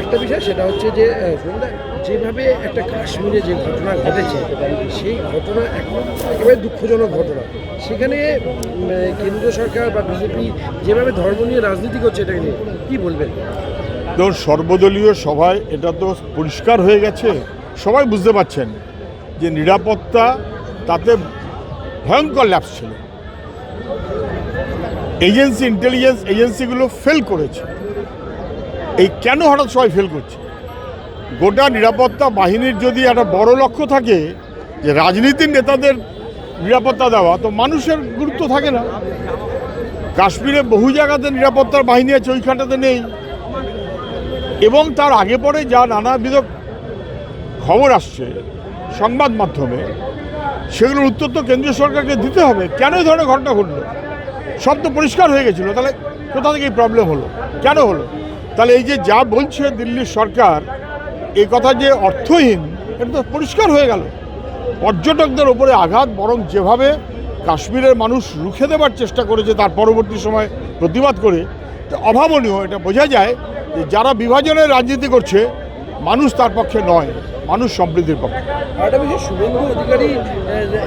একটা বিষয়, সেটা হচ্ছে যে যেভাবে একটা কাশ্মীরে যে ঘটনা ঘটেছে, সেই ঘটনা এখন একেবারে দুঃখজনক ঘটনা। সেখানে কেন্দ্র সরকার বা বিজেপি যেভাবে ধর্ম নিয়ে রাজনীতি করছে এটাকে নিয়ে, কী বলবেন? ধরুন সর্বদলীয় সভায় এটা তো পরিষ্কার হয়ে গেছে। সবাই বুঝতে পারছেন যে নিরাপত্তা তাতে ভয়ঙ্কর ল্যাপস ছিল। এজেন্সি ইন্টেলিজেন্স এজেন্সিগুলো ফেল করেছে। এই কেন হঠাৎ সবাই ফেল করছে? গোটা নিরাপত্তা বাহিনীর যদি একটা বড় লক্ষ্য থাকে, যে রাজনীতির নেতাদের নিরাপত্তা দেওয়া, তো মানুষের গুরুত্ব থাকে না। কাশ্মীরে বহু জায়গাতে নিরাপত্তার বাহিনী আছে, ওইখানটাতে নেই। এবং তার আগে পরে যা নানাবিধ খবর আসছে সংবাদ মাধ্যমে, সেগুলোর উত্তর তো কেন্দ্রীয় সরকারকে দিতে হবে। কেন এই ধরনের ঘটনা ঘটলো? সব তো পরিষ্কার হয়ে গেছিল। তাহলে কোথা থেকে এই প্রবলেম হলো? কেন হলো? তাহলে এই যে যা বলছে দিল্লির সরকার, এই কথা যে অর্থহীন, এটা তো পরিষ্কার হয়ে গেল। পর্যটকদের ওপরে আঘাত, বরং যেভাবে কাশ্মীরের মানুষ রুখে দেবার চেষ্টা করেছে তার পরবর্তী সময় প্রতিবাদ করে অভাবনীয়। এটা বোঝা যায় যে যারা বিভাজনের রাজনীতি করছে মানুষ তার পক্ষে নয় মানুষ সমৃদ্ধির পক্ষে। একটা বিষয় শুভেন্দু অধিকারী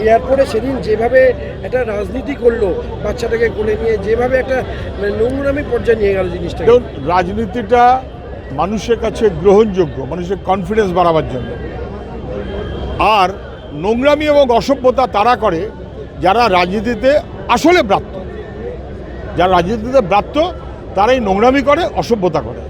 এয়ারপোর্টে সেদিন যেভাবে একটা রাজনীতি করল বাচ্চাটাকে কোলে নিয়ে যেভাবে একটা মানে, নোংরামি পর্যায়ে নিয়ে গেল জিনিসটা রাজনীতিটা মানুষের কাছে গ্রহণযোগ্য মানুষের কনফিডেন্স বাড়াবার জন্য। আর নোংরামি এবং অসভ্যতা তারা করে যারা রাজনীতিতে আসলে ব্রাত্য। যারা রাজনীতিতে ব্রাত্য তারাই নোংরামি করে অসভ্যতা করে।